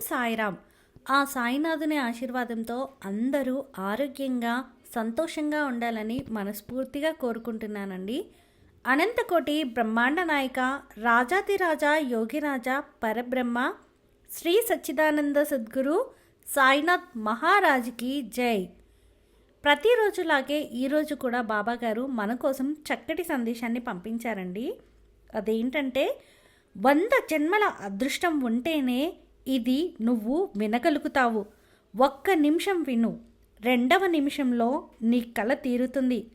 సాయిరామ్ ఆ సాయినాథుని ఆశీర్వాదంతో అందరూ ఆరోగ్యంగా సంతోషంగా ఉండాలని మనస్ఫూర్తిగా కోరుకుంటున్నానండి. అనంతకోటి బ్రహ్మాండ నాయక రాజాతిరాజా యోగిరాజా పరబ్రహ్మ శ్రీ సచ్చిదానంద సద్గురు సాయినాథ్ మహారాజుకి జై. ప్రతిరోజులాగే ఈరోజు కూడా బాబాగారు మన కోసం చక్కటి సందేశాన్ని పంపించారండి. అదేంటంటే వంద జన్మల అదృష్టం ఉంటేనే ఇది నువ్వు వినగలుగుతావు. ఒక్క నిమిషం విను. రెండవ నిమిషంలో నీ కళ తీరుతుంది.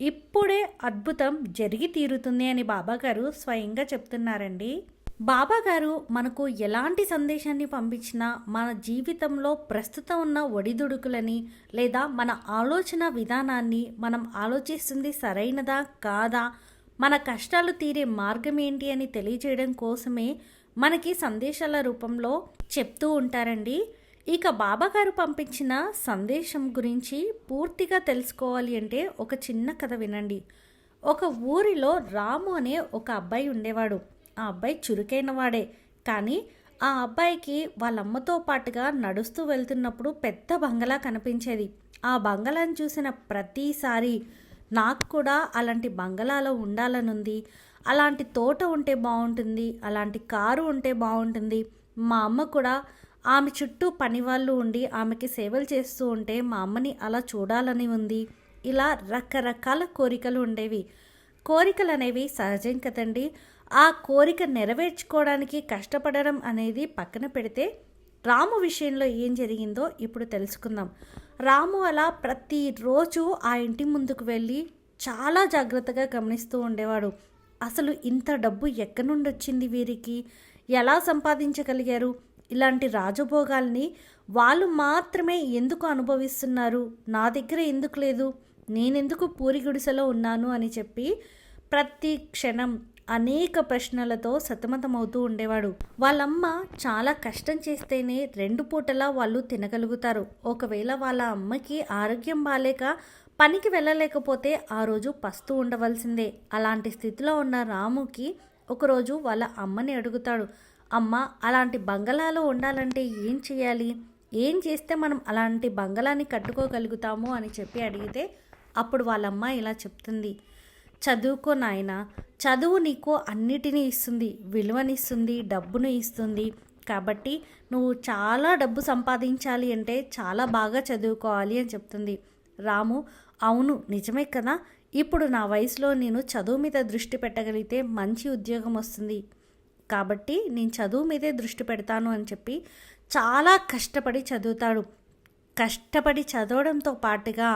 ఇప్పుడే అద్భుతం జరిగి తీరుతుంది అని బాబాగారు స్వయంగా చెప్తున్నారండి. బాబాగారు మనకు ఎలాంటి సందేశాన్ని పంపించినా మన జీవితంలో ప్రస్తుతం ఉన్న ఒడిదుడుకులని లేదా మన ఆలోచన విధానాన్ని మనం ఆలోచిస్తుంది సరైనదా కాదా? మన కష్టాలు తీరే మార్గం ఏంటి అని తెలియజేయడం కోసమే మనకి సందేశాల రూపంలో చెప్తూ ఉంటారండి. ఇక బాబాగారు పంపించిన సందేశం గురించి పూర్తిగా తెలుసుకోవాలి అంటే ఒక చిన్న కథ వినండి. ఒక ఊరిలో రాము అనే ఒక అబ్బాయి ఉండేవాడు. ఆ అబ్బాయి చురుకైన వాడే కానీ ఆ అబ్బాయికి వాళ్ళమ్మతో పాటుగా నడుస్తూ వెళ్తున్నప్పుడు పెద్ద బంగళా కనిపించేది. ఆ బంగళాను చూసిన ప్రతిసారి నాకు కూడా అలాంటి బంగళాలో ఉండాలనుంది. అలాంటి తోట ఉంటే బాగుంటుంది అలాంటి కారు ఉంటే బాగుంటుంది. మా అమ్మ కూడా ఆమె చుట్టూ పనివాళ్ళు ఉండి ఆమెకి సేవలు చేస్తూ ఉంటే మా అమ్మని అలా చూడాలని ఉంది. ఇలా రకరకాల కోరికలు ఉండేవి. కోరికలు అనేవి సహజం కదండి. ఆ కోరిక నెరవేర్చుకోవడానికి కష్టపడడం అనేది పక్కన పెడితే రాము విషయంలో ఏం జరిగిందో ఇప్పుడు తెలుసుకుందాం. రాము అలా ప్రతిరోజు ఆ ఇంటి ముందుకు వెళ్ళి చాలా జాగ్రత్తగా గమనిస్తూ ఉండేవాడు. అసలు ఇంత డబ్బు ఎక్కడి నుండి వచ్చింది వీరికి? ఎలా సంపాదించగలిగారు? ఇలాంటి రాజభోగాల్ని వాళ్ళు మాత్రమే ఎందుకు అనుభవిస్తున్నారు? నా దగ్గర ఎందుకు లేదు? నేనెందుకు పూరి గుడిసెలో ఉన్నాను అని చెప్పి ప్రతి క్షణం అనేక ప్రశ్నలతో సతమతమవుతూ ఉండేవాడు. వాళ్ళమ్మ చాలా కష్టం చేస్తేనే రెండు పూటలా వాళ్ళు తినగలుగుతారు. ఒకవేళ వాళ్ళ అమ్మకి ఆరోగ్యం బాలేక పనికి వెళ్ళలేకపోతే ఆ రోజు పస్తు ఉండవలసిందే. అలాంటి స్థితిలో ఉన్న రాముకి ఒకరోజు వాళ్ళ అమ్మని అడుగుతాడు అమ్మ అలాంటి బంగళాలో ఉండాలంటే ఏం చేయాలి? ఏం చేస్తే మనం అలాంటి బంగళాన్ని కట్టుకోగలుగుతాము? అని చెప్పి అడిగితే అప్పుడు వాళ్ళమ్మ ఇలా చెప్తుంది చదువుకో నాయన చదువు నీకు అన్నిటినీ ఇస్తుంది విలువనిస్తుంది డబ్బును ఇస్తుంది. కాబట్టి నువ్వు చాలా డబ్బు సంపాదించాలి అంటే చాలా బాగా చదువుకోవాలి అని చెప్తుంది. రాము అవును నిజమే కదా? ఇప్పుడు నా వయసులో నేను చదువు మీద దృష్టి పెట్టగలిగితే మంచి ఉద్యోగం వస్తుంది. కాబట్టి నేను చదువు మీదే దృష్టి పెడతాను అని చెప్పి చాలా కష్టపడి చదువుతాడు. కష్టపడి చదవడంతో పాటుగా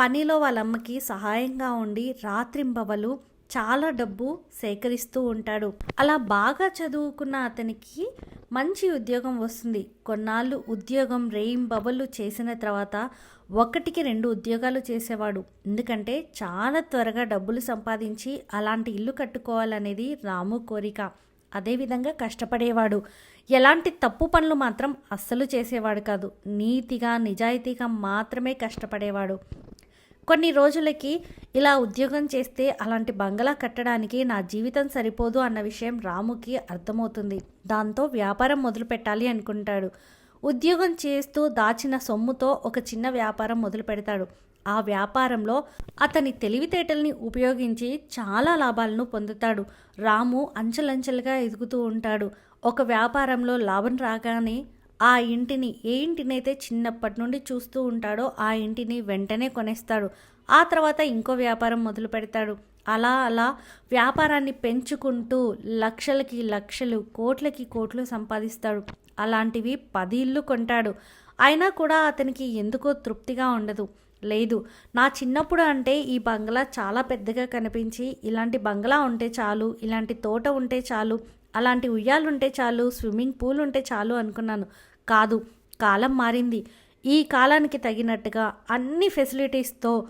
పనిలో వాళ్ళ అమ్మకి సహాయంగా ఉండి రాత్రింబవలు చాలా డబ్బు సేకరిస్తూ ఉంటాడు. అలా బాగా చదువుకున్న అతనికి మంచి ఉద్యోగం వస్తుంది. కొన్నాళ్ళు ఉద్యోగం రేయింబవళ్ళు చేసిన తర్వాత ఒకటికి రెండు ఉద్యోగాలు చేసేవాడు. ఎందుకంటే చాలా త్వరగా డబ్బులు సంపాదించి అలాంటి ఇల్లు కట్టుకోవాలనేది రాము కోరిక. అదేవిధంగా కష్టపడేవాడు. ఎలాంటి తప్పు పనులు మాత్రం అస్సలు చేసేవాడు కాదు. నీతిగా నిజాయితీగా మాత్రమే కష్టపడేవాడు. కొన్ని రోజులకి ఇలా ఉద్యోగం చేస్తే అలాంటి బంగళా కట్టడానికి నా జీవితం సరిపోదు అన్న విషయం రాముకి అర్థమవుతుంది. దాంతో వ్యాపారం మొదలు పెట్టాలి అనుకుంటాడు. ఉద్యోగం చేస్తూ దాచిన సొమ్ముతో ఒక చిన్న వ్యాపారం మొదలు పెడతాడు. ఆ వ్యాపారంలో అతని తెలివితేటల్ని ఉపయోగించి చాలా లాభాలను పొందుతాడు. రాము అంచెలంచెలుగా ఎదుగుతూ ఉంటాడు. ఒక వ్యాపారంలో లాభం రాగానే ఆ ఇంటిని ఏ ఇంటినైతే చిన్నప్పటి నుండి చూస్తూ ఉంటాడో ఆ ఇంటిని వెంటనే కొనేస్తాడు. ఆ తర్వాత ఇంకో వ్యాపారం మొదలు పెడతాడు. అలా అలా వ్యాపారాన్ని పెంచుకుంటూ లక్షలకి లక్షలు కోట్లకి కోట్లు సంపాదిస్తాడు. అలాంటివి పది ఇల్లు కొంటాడు. అయినా కూడా అతనికి ఎందుకో తృప్తిగా ఉండదు. లేదు నా చిన్నప్పుడు అంటే ఈ బంగ్లా చాలా పెద్దగా కనిపించి ఇలాంటి బంగ్లా ఉంటే చాలు ఇలాంటి తోట ఉంటే చాలు అలాంటి ఉయ్యాలు ఉంటే చాలు స్విమ్మింగ్ పూల్ ఉంటే చాలు అనుకున్నాను. కాదు కాలం మారింది. ఈ కాలానికి తగినట్టుగా అన్ని ఫెసిలిటీస్తో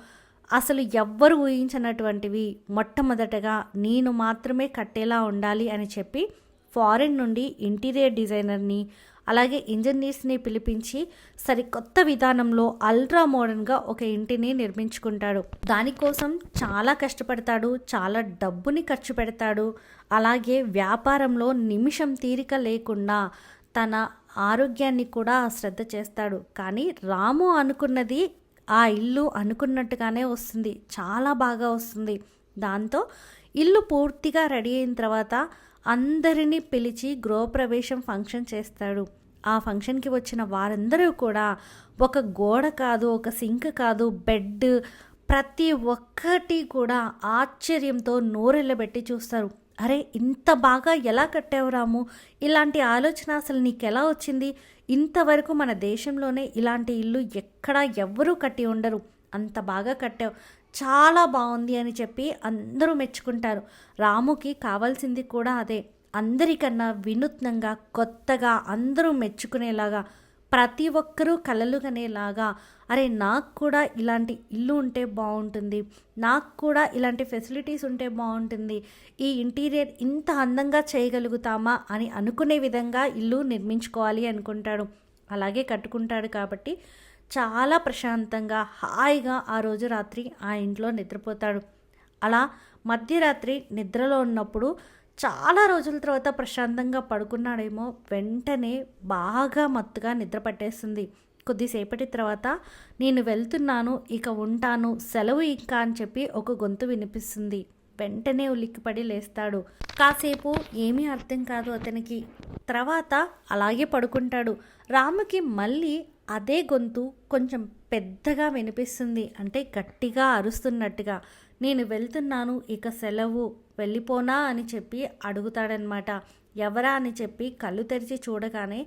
అసలు ఎవ్వరు ఊహించినటువంటివి మొట్టమొదటగా నేను మాత్రమే కట్టేలా ఉండాలి అని చెప్పి ఫారిన్ నుండి ఇంటీరియర్ డిజైనర్ని అలాగే ఇంజనీర్స్ని పిలిపించి సరికొత్త విధానంలో అల్ట్రా మోడర్న్గా ఒక ఇంటిని నిర్మించుకుంటాడు. దానికోసం చాలా కష్టపడతాడు చాలా డబ్బుని ఖర్చు పెడతాడు. అలాగే వ్యాపారంలో నిమిషం తీరిక లేకుండా తన ఆరోగ్యాన్ని కూడా శ్రద్ధ చేస్తాడు. కానీ రాము అనుకున్నది ఆ ఇల్లు అనుకున్నట్టుగానే వస్తుంది. చాలా బాగా వస్తుంది. దాంతో ఇల్లు పూర్తిగా రెడీ అయిన తర్వాత అందరినీ పిలిచి గృహప్రవేశం ఫంక్షన్ చేస్తాడు. ఆ ఫంక్షన్కి వచ్చిన వారందరూ కూడా ఒక గోడ కాదు ఒక సింక్ కాదు బెడ్ ప్రతి ఒక్కటి కూడా ఆశ్చర్యంతో నోరెళ్ళబెట్టి చూస్తారు. అరే ఇంత బాగా ఎలా కట్టావు రాము? ఇలాంటి ఆలోచన అసలు నీకు ఎలా వచ్చింది? ఇంతవరకు మన దేశంలోనే ఇలాంటి ఇల్లు ఎక్కడా ఎవ్వరూ కట్టి ఉండరు. అంత బాగా కట్టావు. చాలా బాగుంది అని చెప్పి అందరూ మెచ్చుకుంటారు. రాముకి కావాల్సింది కూడా అదే. అందరికన్నా వినూత్నంగా కొత్తగా అందరూ మెచ్చుకునేలాగా ప్రతి ఒక్కరూ కలలు కనేలాగా అరే నాకు కూడా ఇలాంటి ఇల్లు ఉంటే బాగుంటుంది నాకు కూడా ఇలాంటి ఫెసిలిటీస్ ఉంటే బాగుంటుంది ఈ ఇంటీరియర్ ఇంత అందంగా చేయగలుగుతామా అని అనుకునే విధంగా ఇల్లు నిర్మించుకోవాలి అనుకుంటాడు. అలాగే కట్టుకుంటాడు కాబట్టి చాలా ప్రశాంతంగా హాయిగా ఆ రోజు రాత్రి ఆ ఇంట్లో నిద్రపోతాడు. అలా మధ్యరాత్రి నిద్రలో ఉన్నప్పుడు చాలా రోజుల తర్వాత ప్రశాంతంగా పడుకున్నాడేమో వెంటనే బాగా మత్తుగా నిద్ర పట్టేస్తుంది కొద్దిసేపటి తర్వాత నేను వెళ్తున్నాను ఇక ఉంటాను సెలవు ఇంకా అని చెప్పి ఒక గొంతు వినిపిస్తుంది. వెంటనే ఉలిక్కిపడి లేస్తాడు. కాసేపు ఏమీ అర్థం కాదు అతనికి. తర్వాత అలాగే పడుకుంటాడు. రాముకి మళ్ళీ అదే గొంతు కొంచెం పెద్దగా వినిపిస్తుంది. అంటే గట్టిగా అరుస్తున్నట్టుగా. నేను వెళ్తున్నాను ఇక సెలవు. వెళ్ళిపోనా అని చెప్పి అడుగుతాడనమాట ఎవరా అని చెప్పి కళ్ళు తెరిచి చూడగానే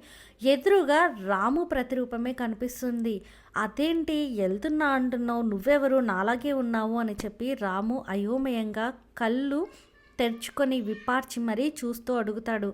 ఎదురుగా రాము ప్రతిరూపమే కనిపిస్తుంది. అదేంటి? వెళ్తున్నా అంటున్నావు. నువ్వెవరు? నాలాగే ఉన్నావు అని చెప్పి రాము అయోమయంగా కళ్ళు తెరుచుకొని విపార్చి మరీ చూస్తూ అడుగుతాడు.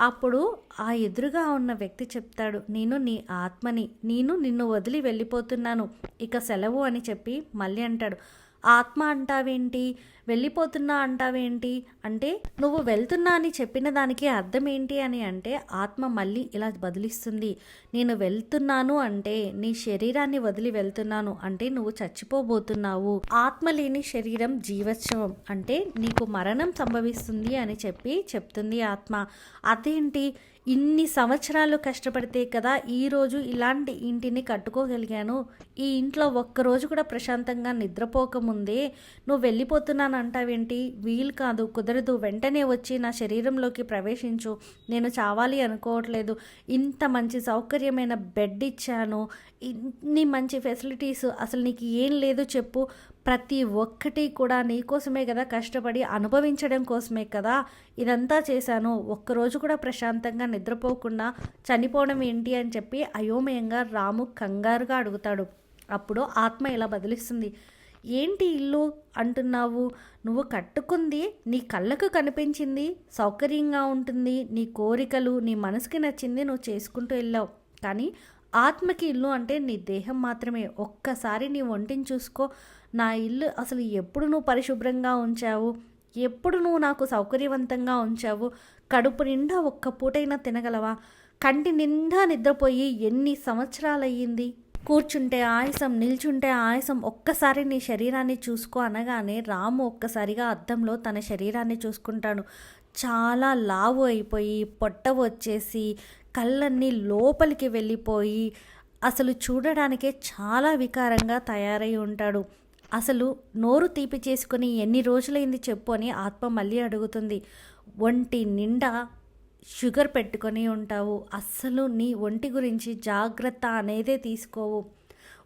అప్పుడు ఆ ఎదురుగా ఉన్న వ్యక్తి చెప్తాడు నేను నీ ఆత్మని నేను నిన్ను వదిలి వెళ్ళిపోతున్నాను. ఇక సెలవు అని చెప్పి మళ్ళీ అంటాడు. ఆత్మ అంటావేంటి? వెళ్ళిపోతున్నా అంటావేంటి? అంటే నువ్వు వెళ్తున్నా అని చెప్పిన దానికి అర్థం ఏంటి అని అంటే ఆత్మ మళ్ళీ ఇలా బదిలిస్తుంది. నేను వెళ్తున్నాను అంటే నీ శరీరాన్ని వదిలి వెళ్తున్నాను అంటే నువ్వు చచ్చిపోబోతున్నావు. ఆత్మ లేని శరీరం జీవత్సవం అంటే నీకు మరణం సంభవిస్తుంది అని చెప్పి చెప్తుంది ఆత్మ. అదేంటి? ఇన్ని సంవత్సరాలు కష్టపడితే కదా ఈరోజు ఇలాంటి ఇంటిని కట్టుకోగలిగాను. ఈ ఇంట్లో ఒక్కరోజు కూడా ప్రశాంతంగా నిద్రపోకముందే నువ్వు వెళ్ళిపోతున్నాను అంటావేంటి? వీలు కాదు కుదరదు. వెంటనే వచ్చి నా శరీరంలోకి ప్రవేశించు. నేను చావాలి అనుకోవట్లేదు. ఇంత మంచి సౌకర్యమైన బెడ్ ఇచ్చాను. ఇన్ని మంచి ఫెసిలిటీస్ అసలు నీకు ఏం లేదు చెప్పు. ప్రతి ఒక్కటి కూడా నీకోసమే కదా కష్టపడి అనుభవించడం కోసమే కదా ఇదంతా చేశాను. ఒక్కరోజు కూడా ప్రశాంతంగా నిద్రపోకుండా చనిపోవడం ఏంటి అని చెప్పి అయోమయంగా రాము కంగారుగా అడుగుతాడు. అప్పుడు ఆత్మ ఇలా బదిలిస్తుంది. ఏంటి ఇల్లు అంటున్నావు? నువ్వు కట్టుకుంది నీ కళ్ళకు కనిపించింది సౌకర్యంగా ఉంటుంది నీ కోరికలు నీ మనసుకి నచ్చింది నువ్వు చేసుకుంటూ వెళ్ళావు. కానీ ఆత్మకి ఇల్లు అంటే నీ దేహం మాత్రమే. ఒక్కసారి నీ ఒంటిని చూసుకో. నా ఇల్లు అసలు ఎప్పుడు నువ్వు పరిశుభ్రంగా ఉంచావు? ఎప్పుడు నువ్వు నాకు సౌకర్యవంతంగా ఉంచావు? కడుపు నిండా ఒక్క పూటైనా తినగలవా? కంటి నిండా నిద్రపోయి ఎన్ని సంవత్సరాలయ్యింది? కూర్చుంటే ఆయాసం నిల్చుంటే ఆయాసం ఒక్కసారి నీ శరీరాన్ని చూసుకో అనగానే రాము ఒక్కసారిగా అద్దంలో తన శరీరాన్ని చూసుకుంటాడు. చాలా లావు అయిపోయి పొట్ట వచ్చేసి కళ్ళన్నీ లోపలికి వెళ్ళిపోయి అసలు చూడడానికే చాలా వికారంగా తయారై ఉంటాడు. అసలు నోరు తీపి చేసుకుని ఎన్ని రోజులైంది చెప్పు అని ఆత్మ మళ్ళీ అడుగుతుంది. ఒంటి నిండా షుగర్ పెట్టుకొని ఉంటావు. అస్సలు నీ ఒంటి గురించి జాగ్రత్త అనేదే తీసుకోవు.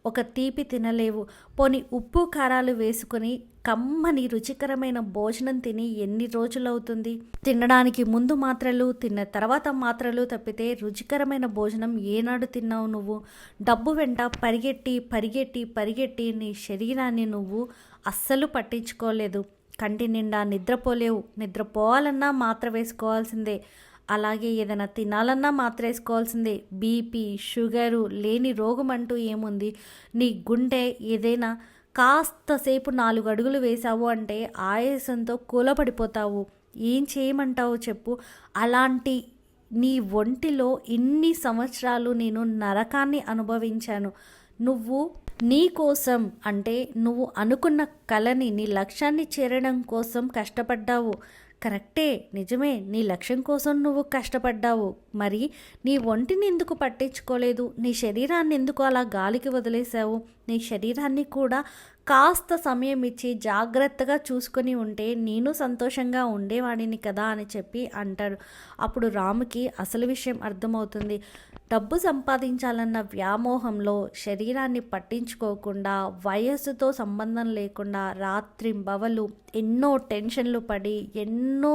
ఒక తీపి తినలేవు. పోని ఉప్పు కారాలు వేసుకొని కమ్మని రుచికరమైన భోజనం తిని ఎన్ని రోజులవుతుంది? తినడానికి ముందు మాత్రలు తిన్న తర్వాత మాత్రలు తప్పితే రుచికరమైన భోజనం ఏనాడు తిన్నావు నువ్వు? డబ్బు వెంట పరిగెట్టి పరిగెట్టి పరిగెట్టి నీ శరీరాన్ని నువ్వు అస్సలు పట్టించుకోలేదు. కంటి నిండా నిద్రపోలేవు. నిద్రపోవాలన్నా మాత్ర వేసుకోవాల్సిందే అలాగే ఏదైనా తినాలన్నా మాత్ర వేసుకోవాల్సిందే బీపీ షుగరు లేని రోగం అంటూ ఏముంది? నీ గుండె ఏదైనా కాస్తసేపు నాలుగు అడుగులు వేసావు అంటే ఆయాసంతో కూలపడిపోతావు. ఏం చేయమంటావు చెప్పు. అలాంటి నీ ఒంటిలో ఇన్ని సంవత్సరాలు నేను నరకాన్ని అనుభవించాను. నువ్వు నీ కోసం అంటే నువ్వు అనుకున్న కళని నీ లక్ష్యాన్ని చేరడం కోసం కష్టపడ్డావు. కరెక్టే నిజమే. నీ లక్ష్యం కోసం నువ్వు కష్టపడ్డావు. మరి నీ ఒంటిని ఎందుకు పట్టించుకోలేదు? నీ శరీరాన్ని ఎందుకు అలా గాలికి వదిలేశావు? నీ శరీరాన్ని కూడా కాస్త సమయం ఇచ్చి జాగ్రత్తగా చూసుకొని ఉంటే నేను సంతోషంగా ఉండేవాడిని కదా అని చెప్పి అంటాడు. అప్పుడు రాముకి అసలు విషయం అర్థమవుతుంది. డబ్బు సంపాదించాలన్న వ్యామోహంలో శరీరాన్ని పట్టించుకోకుండా వయస్సుతో సంబంధం లేకుండా రాత్రింబవలు ఎన్నో టెన్షన్లు పడి ఎన్నో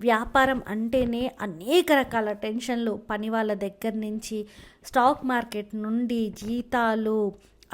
వ్యాపారం అంటేనే అనేక రకాల టెన్షన్లు పని వాళ్ళ దగ్గర నుంచి స్టాక్ మార్కెట్ నుండి జీతాలు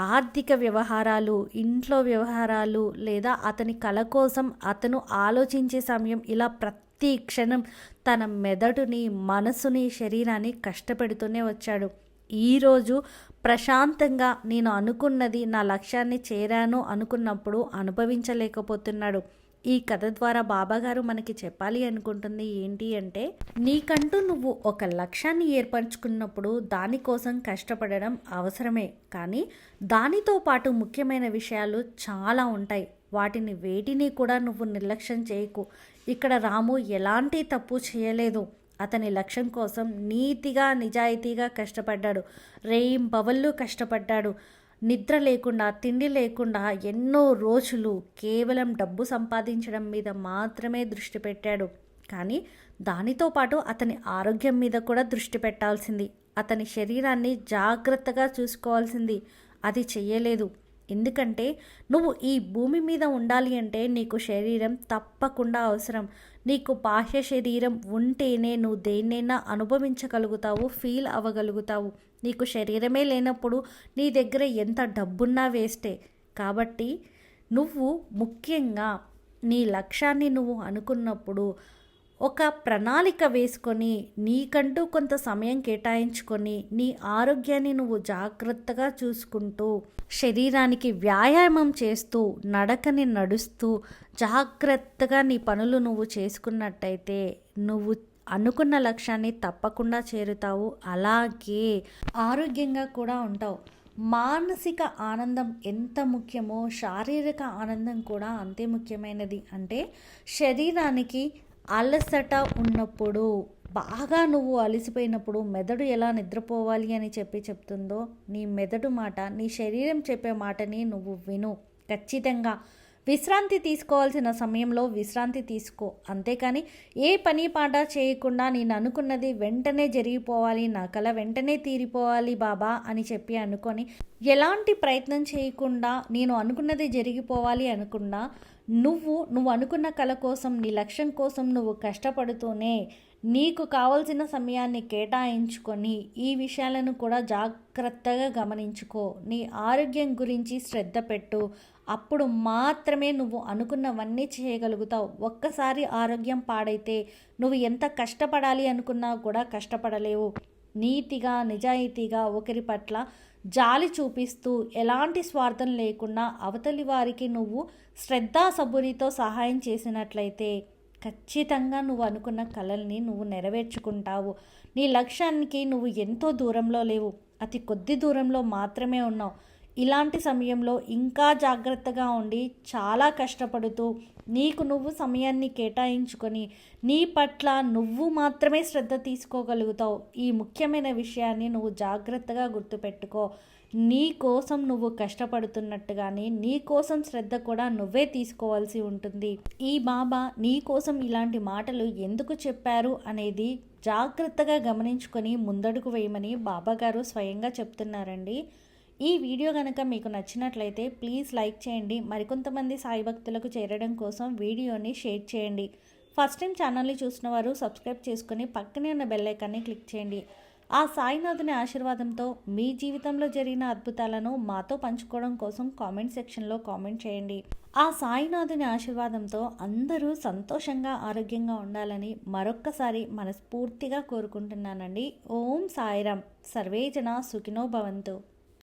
ఆర్థిక వ్యవహారాలు ఇంట్లో వ్యవహారాలు లేదా అతని కళ కోసం అతను ఆలోచించే సమయం ఇలా ప్రతి ప్రతి క్షణం తన మెదడుని మనసుని శరీరాన్ని కష్టపెడుతూనే వచ్చాడు. ఈరోజు ప్రశాంతంగా నేను అనుకున్నది నా లక్ష్యాన్ని చేరాను అనుకున్నప్పుడు అనుభవించలేకపోతున్నాడు. ఈ కథ ద్వారా బాబాగారు మనకి చెప్పాలి అనుకుంటుంది ఏంటి అంటే నీకంటూ నువ్వు ఒక లక్ష్యాన్ని ఏర్పరచుకున్నప్పుడు దానికోసం కష్టపడడం అవసరమే. కానీ దానితో పాటు ముఖ్యమైన విషయాలు చాలా ఉంటాయి. వాటిని వేటిని కూడా నువ్వు నిర్లక్ష్యం చేయకు. ఇక్కడ రాము ఎలాంటి తప్పు చేయలేదు. అతని లక్ష్యం కోసం నీతిగా నిజాయితీగా కష్టపడ్డాడు. రేయిం బవళ్ళు కష్టపడ్డాడు. నిద్ర లేకుండా తిండి లేకుండా ఎన్నో రోజులు కేవలం డబ్బు సంపాదించడం మీద మాత్రమే దృష్టి పెట్టాడు. కానీ దానితో పాటు అతని ఆరోగ్యం మీద కూడా దృష్టి పెట్టాల్సింది. అతని శరీరాన్ని జాగ్రత్తగా చూసుకోవాల్సింది. అది చెయ్యలేదు. ఎందుకంటే నువ్వు ఈ భూమి మీద ఉండాలి అంటే నీకు శరీరం తప్పకుండా అవసరం. నీకు బాహ్య శరీరం ఉంటేనే నువ్వు దేన్నైనా అనుభవించగలుగుతావు ఫీల్ అవ్వగలుగుతావు. నీకు శరీరమే లేనప్పుడు నీ దగ్గర ఎంత డబ్బున్నా వేస్టే. కాబట్టి నువ్వు ముఖ్యంగా నీ లక్ష్యాన్ని నువ్వు అనుకున్నప్పుడు ఒక ప్రణాళిక వేసుకొని నీకంటూ కొంత సమయం కేటాయించుకొని నీ ఆరోగ్యాన్ని నువ్వు జాగ్రత్తగా చూసుకుంటూ శరీరానికి వ్యాయామం చేస్తూ నడకని నడుస్తూ జాగ్రత్తగా నీ పనులు నువ్వు చేసుకున్నట్టయితే నువ్వు అనుకున్న లక్ష్యాన్ని తప్పకుండా చేరుతావు. అలాగే ఆరోగ్యంగా కూడా ఉంటావు. మానసిక ఆనందం ఎంత ముఖ్యమో శారీరక ఆనందం కూడా అంతే ముఖ్యమైనది. అంటే శరీరానికి అలసట ఉన్నప్పుడు బాగా నువ్వు అలసిపోయినప్పుడు మెదడు ఎలా నిద్రపోవాలి అని చెప్పి చెప్తుందో నీ మెదడు మాట నీ శరీరం చెప్పే మాటని నువ్వు విను. ఖచ్చితంగా విశ్రాంతి తీసుకోవాల్సిన సమయంలో విశ్రాంతి తీసుకో. అంతేకాని ఏ పని పాట చేయకుండా నేను అనుకున్నది వెంటనే జరిగిపోవాలి నా కళ వెంటనే తీరిపోవాలి బాబా అని చెప్పి అనుకొని ఎలాంటి ప్రయత్నం చేయకుండా నేను అనుకున్నది జరిగిపోవాలి అనుకున్నా నువ్వు నువ్వు అనుకున్న కళ కోసం నీ లక్ష్యం కోసం నువ్వు కష్టపడుతూనే నీకు కావలసిన సమయాన్ని కేటాయించుకొని ఈ విషయాలను కూడా జాగ్రత్తగా గమనించుకో. నీ ఆరోగ్యం గురించి శ్రద్ధ పెట్టు. అప్పుడు మాత్రమే నువ్వు అనుకున్నవన్నీ చేయగలుగుతావు. ఒక్కసారి ఆరోగ్యం పాడైతే నువ్వు ఎంత కష్టపడాలి అనుకున్నా కూడా కష్టపడలేవు. నీతిగా నిజాయితీగా ఒకరి పట్ల జాలి చూపిస్తూ ఎలాంటి స్వార్థం లేకుండా అవతలి వారికి నువ్వు శ్రద్ధాసబురితో సహాయం చేసినట్లయితే ఖచ్చితంగా నువ్వు అనుకున్న కళల్ని నువ్వు నెరవేర్చుకుంటావు. నీ లక్ష్యానికి నువ్వు ఎంతో దూరంలో లేవు. అతి కొద్ది దూరంలో మాత్రమే ఉన్నావు. ఇలాంటి సమయంలో ఇంకా జాగ్రత్తగా ఉండి చాలా కష్టపడుతూ నీకు నువ్వు సమయాన్ని కేటాయించుకొని నీ పట్ల నువ్వు మాత్రమే శ్రద్ధ తీసుకోగలుగుతావు. ఈ ముఖ్యమైన విషయాన్ని నువ్వు జాగ్రత్తగా గుర్తుపెట్టుకో. నీ కోసం నువ్వు కష్టపడుతున్నట్టుగానే నీ కోసం శ్రద్ధ కూడా నువ్వే తీసుకోవాల్సి ఉంటుంది. ఈ బాబా నీ కోసం ఇలాంటి మాటలు ఎందుకు చెప్పారు అనేది జాగ్రత్తగా గమనించుకొని ముందడుగు వేయమని బాబాగారు స్వయంగా చెప్తున్నారండి. ఈ వీడియో కనుక మీకు నచ్చినట్లయితే ప్లీజ్ లైక్ చేయండి. మరికొంతమంది సాయి భక్తులకు చేరడం కోసం వీడియోని షేర్ చేయండి. ఫస్ట్ టైం ఛానల్ని చూసిన వారు సబ్స్క్రైబ్ చేసుకుని పక్కనే ఉన్న బెల్ ఐకాన్ని క్లిక్ చేయండి. ఆ సాయినాథుని ఆశీర్వాదంతో మీ జీవితంలో జరిగిన అద్భుతాలను మాతో పంచుకోవడం కోసం కామెంట్ సెక్షన్లో కామెంట్ చేయండి. ఆ సాయినాథుని ఆశీర్వాదంతో అందరూ సంతోషంగా ఆరోగ్యంగా ఉండాలని మరొక్కసారి మనస్ఫూర్తిగా కోరుకుంటున్నానండి. ఓం సాయిరామ్. సర్వేజన సుఖినో భవంతు.